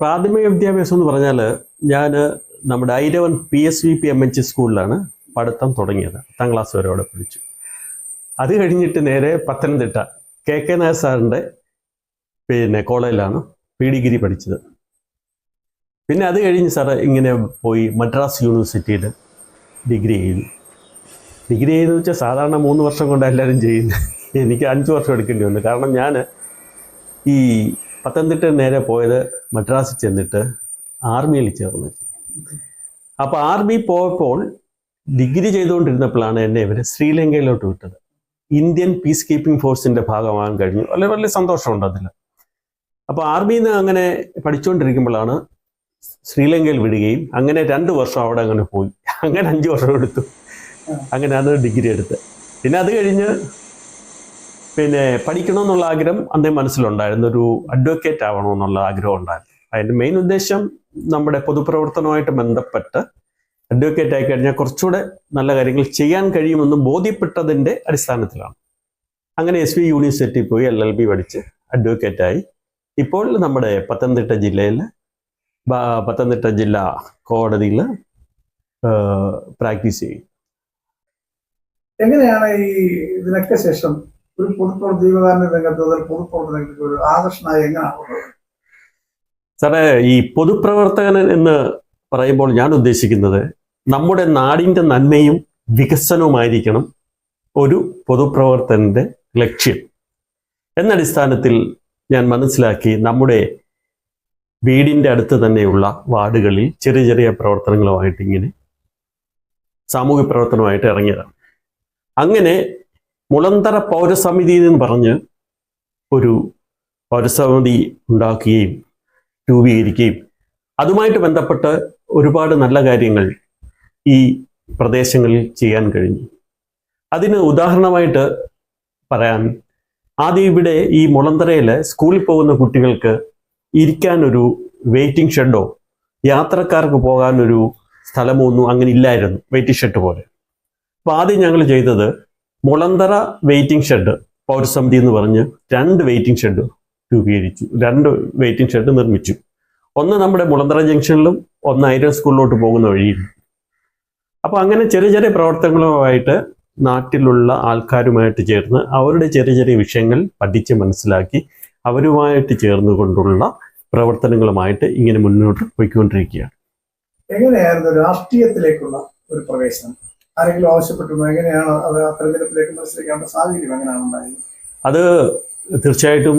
പ്രാഥമിക വിദ്യാഭ്യാസം എന്ന് പറഞ്ഞാൽ ഞാൻ നമ്മുടെ Airavan P S V P M H സ്കൂളിലാണ് പഠിത്തം തുടങ്ങിയത്. പത്താം ക്ലാസ് വരെ അവിടെ പഠിച്ചു. അത് കഴിഞ്ഞിട്ട് നേരെ പത്തനംതിട്ട കെ കെ നായർ സാറിന്റെ പിന്നെ കോളേജിലാണ് പി ഡിഗ്രി പഠിച്ചത്. പിന്നെ അത് കഴിഞ്ഞ് സാറ് ഇങ്ങനെ പോയി മദ്രാസ് യൂണിവേഴ്സിറ്റിയിൽ ഡിഗ്രി ചെയ്തു ഡിഗ്രി ചെയ്തെന്ന് വെച്ചാൽ സാധാരണ മൂന്ന് വർഷം കൊണ്ട് എല്ലാവരും ചെയ്യുന്നത് എനിക്ക് അഞ്ച് വർഷം എടുക്കേണ്ടി വന്നു. കാരണം ഞാൻ ഈ പത്തനംതിട്ട നേരെ പോയത് മദ്രാസിൽ ചെന്നിട്ട് ആർമിയിൽ ചേർന്നു. അപ്പോൾ ആർമി പോയപ്പോൾ ഡിഗ്രി ചെയ്തുകൊണ്ടിരുന്നപ്പോഴാണ് എന്നെ ഇവർ ശ്രീലങ്കയിലോട്ട് വിട്ടത്. ഇന്ത്യൻ പീസ് കീപ്പിംഗ് ഫോഴ്സിന്റെ ഭാഗമാകാൻ കഴിഞ്ഞു. വളരെ വലിയ സന്തോഷമുണ്ട് അതിൽ അപ്പോൾ ആർമിയിൽ നിന്ന് അങ്ങനെ പഠിച്ചുകൊണ്ടിരിക്കുമ്പോഴാണ് ശ്രീലങ്കയിൽ വിടുകയും അങ്ങനെ രണ്ട് വർഷം അവിടെ അങ്ങനെ പോയി. അങ്ങനെ അഞ്ച് വർഷം എടുത്തു. അങ്ങനെ അങ്ങനെയാണ് ഡിഗ്രി എടുത്തത് പിന്നെ അത് കഴിഞ്ഞ് പിന്നെ പഠിക്കണമെന്നുള്ള ആഗ്രഹം അന്നേ മനസ്സിലുണ്ടായിരുന്നു. ഒരു അഡ്വക്കേറ്റ് ആവണമെന്നുള്ള ആഗ്രഹം ഉണ്ടായിരുന്നു. അതിന്റെ മെയിൻ ഉദ്ദേശം നമ്മുടെ പൊതുപ്രവർത്തനവുമായിട്ട് ബന്ധപ്പെട്ട് അഡ്വക്കേറ്റ് ആയി കഴിഞ്ഞാൽ കുറച്ചുകൂടെ നല്ല കാര്യങ്ങൾ ചെയ്യാൻ കഴിയുമെന്ന് ബോധ്യപ്പെട്ടതിന്റെ അടിസ്ഥാനത്തിലാണ്. അങ്ങനെ എസ് വി യൂണിവേഴ്സിറ്റി പോയി എൽ എൽ ബി പഠിച്ച് അഡ്വക്കേറ്റായി ഇപ്പോൾ നമ്മുടെ പത്തനംതിട്ട ജില്ലയിൽ പത്തനംതിട്ട ജില്ലാ കോടതിയിൽ പ്രാക്ടീസ് ചെയ്യും. എങ്ങനെയാണ് ഈ ഇതിനൊക്കെ ശേഷം ഒരു പൊതുപ്രവർത്തന ജീവകാരുണ്യ രംഗത്ത് മുതൽ രംഗത്ത് ഒരു ആകർഷണമായി എങ്ങനെയാണ് സാറേ ഈ പൊതുപ്രവർത്തകൻ എന്ന് പറയുമ്പോൾ ഞാൻ ഉദ്ദേശിക്കുന്നത് നമ്മുടെ നാടിന്റെ നന്മയും വികസനവുമായിരിക്കണം ഒരു പൊതുപ്രവർത്തകന്റെ ലക്ഷ്യം. എന്ന അടിസ്ഥാനത്തിൽ ഞാൻ മനസ്സിലാക്കി നമ്മുടെ വീടിന്റെ അടുത്ത് തന്നെയുള്ള വാർഡുകളിൽ ചെറിയ ചെറിയ പ്രവർത്തനങ്ങളുമായിട്ട് ഇങ്ങനെ സാമൂഹ്യ പ്രവർത്തനമായിട്ട് ഇറങ്ങിയതാണ്. അങ്ങനെ മുളന്തറ പൗരസമിതി എന്ന് പറഞ്ഞ് ഒരു പൗരസമിതി ഉണ്ടാക്കുകയും രൂപീകരിക്കുകയും അതുമായിട്ട് ബന്ധപ്പെട്ട് ഒരുപാട് നല്ല കാര്യങ്ങൾ ഈ പ്രദേശങ്ങളിൽ ചെയ്യാൻ കഴിഞ്ഞു. അതിന് ഉദാഹരണമായിട്ട് പറയാൻ ആദ്യം ഇവിടെ ഈ മുളന്തരയിൽ സ്കൂളിൽ പോകുന്ന കുട്ടികൾക്ക് ഇരിക്കാനൊരു വെയിറ്റിംഗ് ഷെഡോ യാത്രക്കാർക്ക് പോകാനൊരു സ്ഥലമോ ഒന്നും അങ്ങനെ ഇല്ലായിരുന്നു വെയിറ്റിംഗ് ഷെഡ് പോലെ. അപ്പോൾ ആദ്യം ഞങ്ങൾ ചെയ്തത് മുളന്തറ വെയിറ്റിംഗ് ഷെഡ് പൗരസമിതി എന്ന് പറഞ്ഞ് രണ്ട് വെയിറ്റിംഗ് ഷെഡ് രൂപീകരിച്ചു. രണ്ട് വെയിറ്റിംഗ് ഷെഡ് നിർമ്മിച്ചു. ഒന്ന് നമ്മുടെ മുളന്തറ ജംഗ്ഷനിലും ഒന്ന് ഐരൻ സ്കൂളിലോട്ട് പോകുന്ന വഴിയിൽ അപ്പോൾ അങ്ങനെ ചെറിയ ചെറിയ പ്രവർത്തനങ്ങളുമായിട്ട് നാട്ടിലുള്ള ആൾക്കാരുമായിട്ട് ചേർന്ന് അവരുടെ ചെറിയ ചെറിയ വിഷയങ്ങൾ പഠിച്ച് മനസ്സിലാക്കി അവരുമായിട്ട് ചേർന്നുകൊണ്ടുള്ള പ്രവർത്തനങ്ങളുമായിട്ട് ഇങ്ങനെ മുന്നോട്ട് പോയിക്കൊണ്ടിരിക്കുകയാണ്. എങ്ങനെയായിരുന്നു രാഷ്ട്രീയത്തിലേക്കുള്ള ഒരു പ്രവേശനം? ആരെങ്കിലും ആവശ്യപ്പെട്ടു എങ്ങനെയാണ് അത് തെരഞ്ഞെടുപ്പിലേക്ക് മത്സരിക്കാനുള്ള സാഹചര്യം എങ്ങനെയാണ് ഉണ്ടായത്? അത് തീർച്ചയായിട്ടും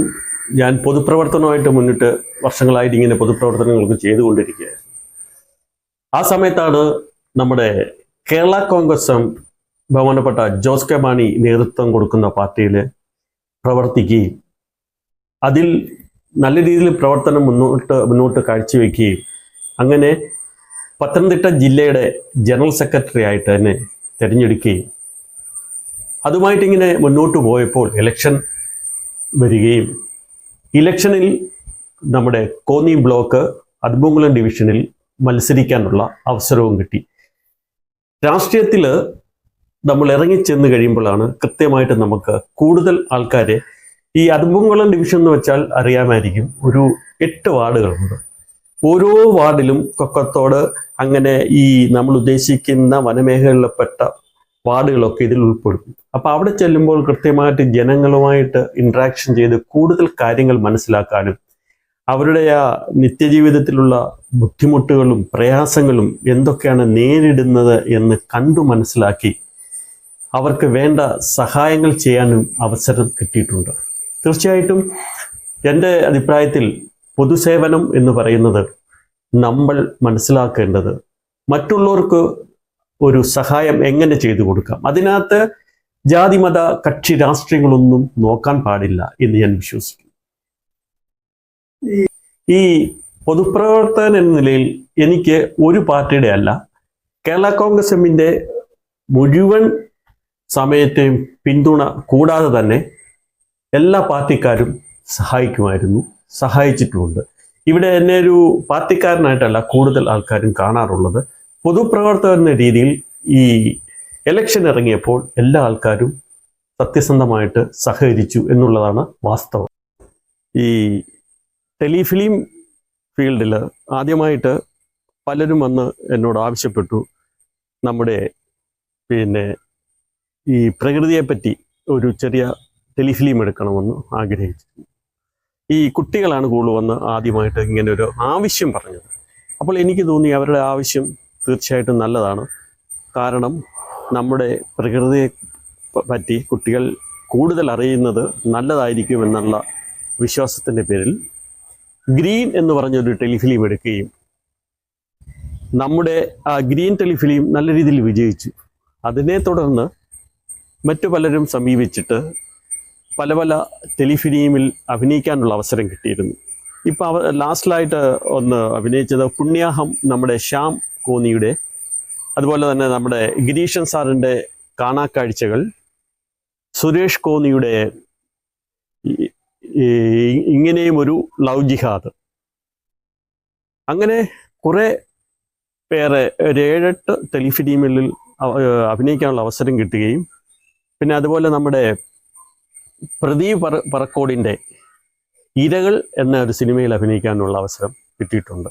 ഞാൻ പൊതുപ്രവർത്തനമായിട്ട് മുന്നിട്ട് വർഷങ്ങളായിട്ട് ഇങ്ങനെ പൊതുപ്രവർത്തനങ്ങൾക്ക് ചെയ്തുകൊണ്ടിരിക്കുകയായിരുന്നു. ആ സമയത്താണ് നമ്മുടെ കേരള കോൺഗ്രസും ബഹുമാനപ്പെട്ട ജോസ് കെ മാണി നേതൃത്വം കൊടുക്കുന്ന പാർട്ടിയിൽ പ്രവർത്തിക്കുകയും അതിൽ നല്ല രീതിയിൽ പ്രവർത്തനം മുന്നോട്ട് മുന്നോട്ട് കാഴ്ചവെക്കുകയും അങ്ങനെ പത്തനംതിട്ട ജില്ലയുടെ ജനറൽ സെക്രട്ടറി ആയിട്ട് തന്നെ തിരഞ്ഞെടുക്കുകയും അതുമായിട്ടിങ്ങനെ മുന്നോട്ട് പോയപ്പോൾ ഇലക്ഷൻ വരികയും ഇലക്ഷനിൽ നമ്മുടെ കോന്നി ബ്ലോക്ക് അതുമംഗലം ഡിവിഷനിൽ മത്സരിക്കാനുള്ള അവസരവും കിട്ടി. രാഷ്ട്രീയത്തിൽ നമ്മൾ ഇറങ്ങിച്ചെന്ന് കഴിയുമ്പോഴാണ് കൃത്യമായിട്ട് നമുക്ക് കൂടുതൽ ആൾക്കാരെ ഈ അതുമംഗലം ഡിവിഷൻ എന്ന് വെച്ചാൽ അറിയാമായിരിക്കും ഒരു എട്ട് വാർഡുകളുണ്ട്. ഓരോ വാർഡിലും കൊക്കത്തോട് അങ്ങനെ ഈ നമ്മൾ ഉദ്ദേശിക്കുന്ന വനമേഖലയിൽപ്പെട്ട വാർഡുകളൊക്കെ ഇതിൽ ഉൾപ്പെടും. അപ്പോൾ അവിടെ ചെല്ലുമ്പോൾ കൃത്യമായിട്ട് ജനങ്ങളുമായിട്ട് ഇൻട്രാക്ഷൻ ചെയ്ത് കൂടുതൽ കാര്യങ്ങൾ മനസ്സിലാക്കാനും അവരുടെ ആ നിത്യജീവിതത്തിലുള്ള ബുദ്ധിമുട്ടുകളും പ്രയാസങ്ങളും എന്തൊക്കെയാണ് നേരിടുന്നത് എന്ന് കണ്ടു മനസ്സിലാക്കി അവർക്ക് വേണ്ട സഹായങ്ങൾ ചെയ്യാനും അവസരം കിട്ടിയിട്ടുണ്ട്. തീർച്ചയായിട്ടും എന്റെ അഭിപ്രായത്തിൽ പൊതുസേവനം എന്ന് പറയുന്നത് നമ്മൾ മനസ്സിലാക്കേണ്ടത് മറ്റുള്ളവർക്ക് ഒരു സഹായം എങ്ങനെ ചെയ്തു കൊടുക്കാം? അതിനകത്ത് ജാതിമത കക്ഷി രാഷ്ട്രീയങ്ങളൊന്നും നോക്കാൻ പാടില്ല എന്ന് ഞാൻ വിശ്വസിക്കുന്നു. ഈ പൊതുപ്രവർത്തകൻ എന്ന നിലയിൽ എനിക്ക് ഒരു പാർട്ടിയുടെ അല്ല കേരള കോൺഗ്രസ് എമ്മിന്റെ മുഴുവൻ സമയത്തെയും പിന്തുണ കൂടാതെ തന്നെ എല്ലാ പാർട്ടിക്കാരും സഹായിക്കുമായിരുന്നു. സഹായിച്ചിട്ടുമുണ്ട്. ഇവിടെ എന്നെ ഒരു പാർട്ടിക്കാരനായിട്ടല്ല കൂടുതൽ ആൾക്കാരും കാണാറുള്ളത്. പൊതുപ്രവർത്തകർ എന്ന രീതിയിൽ ഈ എലക്ഷൻ ഇറങ്ങിയപ്പോൾ എല്ലാ ആൾക്കാരും സത്യസന്ധമായിട്ട് സഹകരിച്ചു എന്നുള്ളതാണ് വാസ്തവം. ഈ ടെലിഫിലിം ഫീൽഡിൽ ആദ്യമായിട്ട് പലരും വന്ന് എന്നോട് ആവശ്യപ്പെട്ടു നമ്മുടെ പിന്നെ ഈ പ്രകൃതിയെപ്പറ്റി ഒരു ചെറിയ ടെലിഫിലിം എടുക്കണമെന്ന് ആഗ്രഹിച്ചു. ഈ കുട്ടികളാണ് കൂടുതൽ വന്ന് ആദ്യമായിട്ട് ഇങ്ങനെ ഒരു ആവശ്യം പറഞ്ഞത്. അപ്പോൾ എനിക്ക് തോന്നി അവരുടെ ആവശ്യം തീർച്ചയായിട്ടും നല്ലതാണ്. കാരണം നമ്മുടെ പ്രകൃതിയെ പറ്റി കുട്ടികൾ കൂടുതൽ അറിയുന്നത് നല്ലതായിരിക്കും എന്നുള്ള വിശ്വാസത്തിന്റെ പേരിൽ ഗ്രീൻ എന്ന് പറഞ്ഞൊരു ടെലിഫിലിം എടുക്കുകയും നമ്മുടെ ആ ഗ്രീൻ ടെലിഫിലിം നല്ല രീതിയിൽ വിജയിച്ചു. അതിനെ തുടർന്ന് മറ്റു പലരും സമീപിച്ചിട്ട് പല പല ടെലിഫിലിമിൽ അഭിനയിക്കാനുള്ള അവസരം കിട്ടിയിരുന്നു. ഇപ്പോൾ അവ ലാസ്റ്റിലായിട്ട് ഒന്ന് അഭിനയിച്ചത് പുണ്യാഹം നമ്മുടെ ശ്യാം കോന്നിയുടെ അതുപോലെ തന്നെ നമ്മുടെ ഗിരീഷൻ സാറിന്റെ കാണാക്കാഴ്ചകൾ സുരേഷ് കോന്നിയുടെ ഇങ്ങനെയും ഒരു ലവ് ജിഹാദ്. അങ്ങനെ കുറേ പേരെ ഒരു ഏഴെട്ട് ടെലിഫിലിമിൽ അഭിനയിക്കാനുള്ള അവസരം കിട്ടുകയും പിന്നെ അതുപോലെ നമ്മുടെ പ്രദീപ് പറ പറക്കോടിന്റെ ഇരകൾ എന്ന ഒരു സിനിമയിൽ അഭിനയിക്കാനുള്ള അവസരം കിട്ടിയിട്ടുണ്ട്.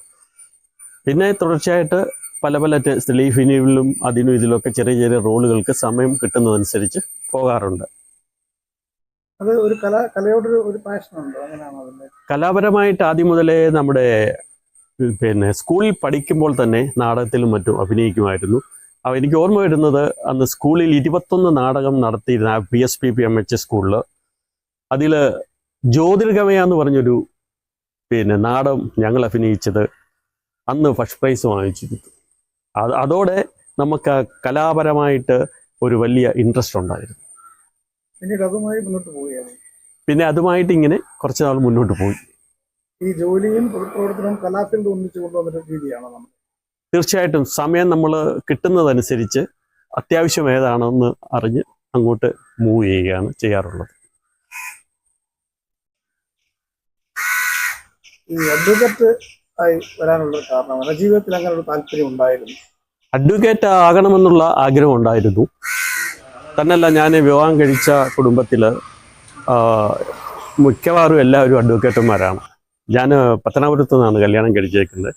പിന്നെ തുടർച്ചയായിട്ട് പല പല സ്ത്രീ ഫിനിമിലും അതിനും ഇതിലൊക്കെ ചെറിയ ചെറിയ റോളുകൾക്ക് സമയം കിട്ടുന്നതനുസരിച്ച് പോകാറുണ്ട്. അത് ഒരു കല കലയോടൊരു ഒരു പാഷനുണ്ട്? കലാപരമായിട്ട് ആദ്യം മുതലേ നമ്മുടെ പിന്നെ സ്കൂളിൽ പഠിക്കുമ്പോൾ തന്നെ നാടകത്തിലും മറ്റും അഭിനയിക്കുമായിരുന്നു. എനിക്ക് ഓർമ്മ വരുന്നത് അന്ന് സ്കൂളിൽ ഇരുപത്തൊന്ന് നാടകം നടത്തിയിരുന്ന P S P P M H സ്കൂളിൽ അതിൽ ജ്യോതിർഗമയ എന്ന് പറഞ്ഞൊരു പിന്നെ നാടം ഞങ്ങൾ അഭിനയിച്ചത് അന്ന് ഫസ്റ്റ് പ്രൈസ് വാങ്ങിച്ചിരുന്നു. അത് അതോടെ നമുക്ക് കലാപരമായിട്ട് ഒരു വലിയ ഇൻട്രസ്റ്റ് ഉണ്ടായിരുന്നു. പിന്നീട് അതുമായി മുന്നോട്ട് പോവുകയാണ്. പിന്നെ അതുമായിട്ട് ഇങ്ങനെ കുറച്ച് നാൾ മുന്നോട്ട് പോയി. ഈ ജോലിയും പ്രവർത്തനവും കലാഫീൽഡ് ഒന്നിച്ചു കൊണ്ടുവന്നൊരു രീതിയാണ് നമ്മൾ? തീർച്ചയായിട്ടും സമയം നമ്മൾ കിട്ടുന്നതനുസരിച്ച് അത്യാവശ്യം ഏതാണെന്ന് അറിഞ്ഞ് അങ്ങോട്ട് മൂവ് ചെയ്യുകയാണ് ചെയ്യാറുള്ളത്. ഈ അഡ്വക്കേറ്റ് ആയി വരാനുള്ള കാരണമാണ്. ജീവിതത്തിൽ അങ്ങനെ ഒരു താല്പര്യം ഉണ്ടായിരുന്നു. അഡ്വക്കേറ്റ് ആകണമെന്നുള്ള ആഗ്രഹം ഉണ്ടായിരുന്നു. തന്നെയല്ല ഞാൻ വിവാഹം കഴിച്ച കുടുംബത്തിൽ മിക്കവാറും എല്ലാവരും അഡ്വക്കേറ്റുമാരാണ് ഞാൻ പത്തനാപുരത്ത് നിന്നാണ് കല്യാണം കഴിച്ചേക്കുന്നത്.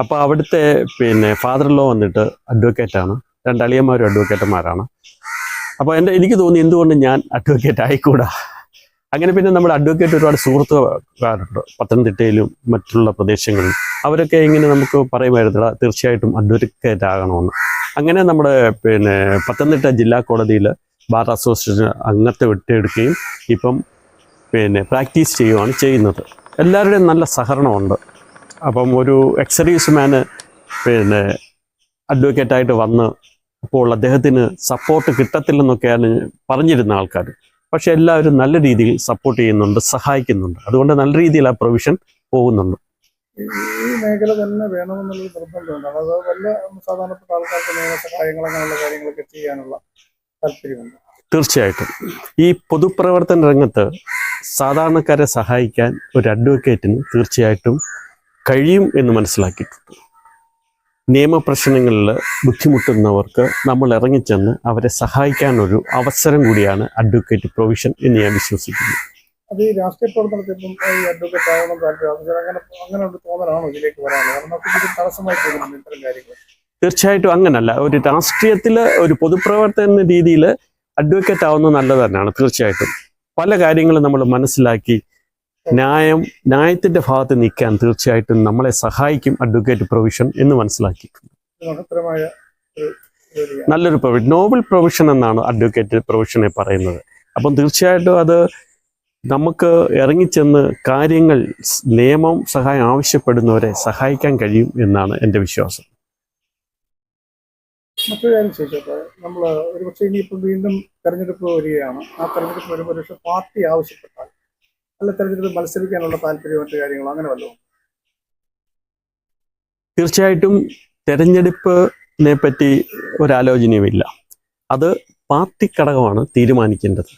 അപ്പോൾ അവിടുത്തെ പിന്നെ ഫാദർ ലോ വന്നിട്ട് അഡ്വക്കേറ്റാണ് രണ്ട് അളിയന്മാരും അഡ്വക്കേറ്റന്മാരാണ് അപ്പോൾ എന്റെ എനിക്ക് തോന്നി എന്തുകൊണ്ട് ഞാൻ അഡ്വക്കേറ്റ് ആയിക്കൂടാ? അങ്ങനെ പിന്നെ നമ്മുടെ അഡ്വക്കേറ്റ് ഒരുപാട് സുഹൃത്തുക്കാരുണ്ട് പത്തനംതിട്ടയിലും മറ്റുള്ള പ്രദേശങ്ങളിലും. അവരൊക്കെ ഇങ്ങനെ നമുക്ക് പറയുമായിരുന്നില്ല തീർച്ചയായിട്ടും അഡ്വക്കേറ്റ് ആകണമെന്ന്. അങ്ങനെ നമ്മുടെ പിന്നെ പത്തനംതിട്ട ജില്ലാ കോടതിയിൽ ബാർ അസോസിയേഷൻ അംഗത്തെ വിട്ടെടുക്കുകയും ഇപ്പം പിന്നെ പ്രാക്ടീസ് ചെയ്യുകയാണ് ചെയ്യുന്നത്. എല്ലാവരുടെയും നല്ല സഹകരണമുണ്ട്. അപ്പം ഒരു എക്സർവീസ് മാന് പിന്നെ അഡ്വക്കേറ്റായിട്ട് വന്ന് അപ്പോൾ അദ്ദേഹത്തിന് സപ്പോർട്ട് കിട്ടത്തില്ലെന്നൊക്കെയാണ് പറഞ്ഞിരുന്ന ആൾക്കാർ പക്ഷെ എല്ലാവരും നല്ല രീതിയിൽ സപ്പോർട്ട് ചെയ്യുന്നുണ്ട് സഹായിക്കുന്നുണ്ട്. അതുകൊണ്ട് നല്ല രീതിയിൽ ആ പ്രൊവിഷൻ പോകുന്നുണ്ട്. ഈ മേഖല തന്നെ വേണമെന്നുള്ളൊരു നിർബന്ധമുണ്ട്. അത് വല്ല സാധാരണപ്പെട്ട ആൾക്കാർക്ക് നിയമ സഹായങ്ങൾ അങ്ങനെയുള്ള കാര്യങ്ങളൊക്കെ ചെയ്യാനുള്ള താല്പര്യമുണ്ട്. തീർച്ചയായിട്ടും. ഈ പൊതുപ്രവർത്തന രംഗത്ത് സാധാരണക്കാരെ സഹായിക്കാൻ ഒരു അഡ്വക്കേറ്റിന് തീർച്ചയായിട്ടും കഴിയും എന്ന് മനസ്സിലാക്കിയിട്ടുണ്ട് നിയമപ്രശ്നങ്ങളിൽ ബുദ്ധിമുട്ടുന്നവർക്ക് നമ്മൾ ഇറങ്ങിച്ചെന്ന് അവരെ സഹായിക്കാനൊരു അവസരം കൂടിയാണ് അഡ്വക്കേറ്റ് പ്രൊവിഷൻ എന്ന് ഞാൻ വിശ്വസിക്കുന്നു. അത് ഈ രാഷ്ട്രീയ ഈ അഡ്വക്കേറ്റ് ആവണം താല്പര്യം അങ്ങനെ അങ്ങനെ ഒരു തോന്നലാണോ ഇതിലേക്ക് വരാനുള്ളത് കാരണം തടസ്സമായി തോന്നുന്നുണ്ട് ഇത്തരം കാര്യങ്ങൾ. തീർച്ചയായിട്ടും അങ്ങനല്ല. ഒരു രാഷ്ട്രീയത്തിൽ ഒരു പൊതുപ്രവർത്തന എന്ന രീതിയിൽ അഡ്വക്കേറ്റ് ആവുന്നത് നല്ലത് തന്നെയാണ് തീർച്ചയായിട്ടും. പല കാര്യങ്ങളും നമ്മൾ മനസ്സിലാക്കി ന്യായം ന്യായത്തിന്റെ ഭാഗത്ത് നിൽക്കാൻ തീർച്ചയായിട്ടും നമ്മളെ സഹായിക്കും അഡ്വക്കേറ്റ് പ്രൊവിഷൻ എന്ന് മനസ്സിലാക്കി നല്ലൊരു പ്രൊവിഷൻ നോബൽ പ്രൊവിഷൻ എന്നാണ് അഡ്വക്കേറ്റ് പ്രൊവിഷനെ പറയുന്നത്. അപ്പം തീർച്ചയായിട്ടും അത് നമുക്ക് ഇറങ്ങിച്ചെന്ന് കാര്യങ്ങൾ നിയമം സഹായം ആവശ്യപ്പെടുന്നവരെ സഹായിക്കാൻ കഴിയും എന്നാണ് എന്റെ വിശ്വാസം. മറ്റൊരു കാര്യം ചോദിച്ചോട്ടെ? നമ്മൾ ഒരുപക്ഷെ ഇനിയിപ്പോൾ വീണ്ടും തെരഞ്ഞെടുപ്പ് വരികയാണ്. ആ തെരഞ്ഞെടുപ്പ് വരുമ്പോൾ ഒരുപക്ഷെ പാർട്ടി ആവശ്യപ്പെട്ടാൽ അല്ല തെരഞ്ഞെടുപ്പ് മത്സരിക്കാനുള്ള താല്പര്യം മറ്റു കാര്യങ്ങളോ അങ്ങനെ വല്ലതും തീർച്ചയായിട്ടും തെരഞ്ഞെടുപ്പിനെ പറ്റി ഒരാലോചനയുമില്ല. അത് പാർട്ടി ഘടകമാണ് തീരുമാനിക്കേണ്ടത്.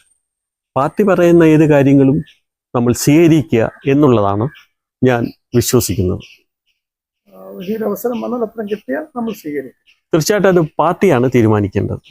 പാർട്ടി പറയുന്ന ഏത് കാര്യങ്ങളും നമ്മൾ സ്വീകരിക്കുക എന്നുള്ളതാണ് ഞാൻ വിശ്വസിക്കുന്നത്. അവസരം വന്നാൽ അത്രയും കിട്ടിയാൽ നമ്മൾ സ്വീകരിക്കും. തീർച്ചയായിട്ടും അത് പാർട്ടിയാണ് തീരുമാനിക്കേണ്ടത്.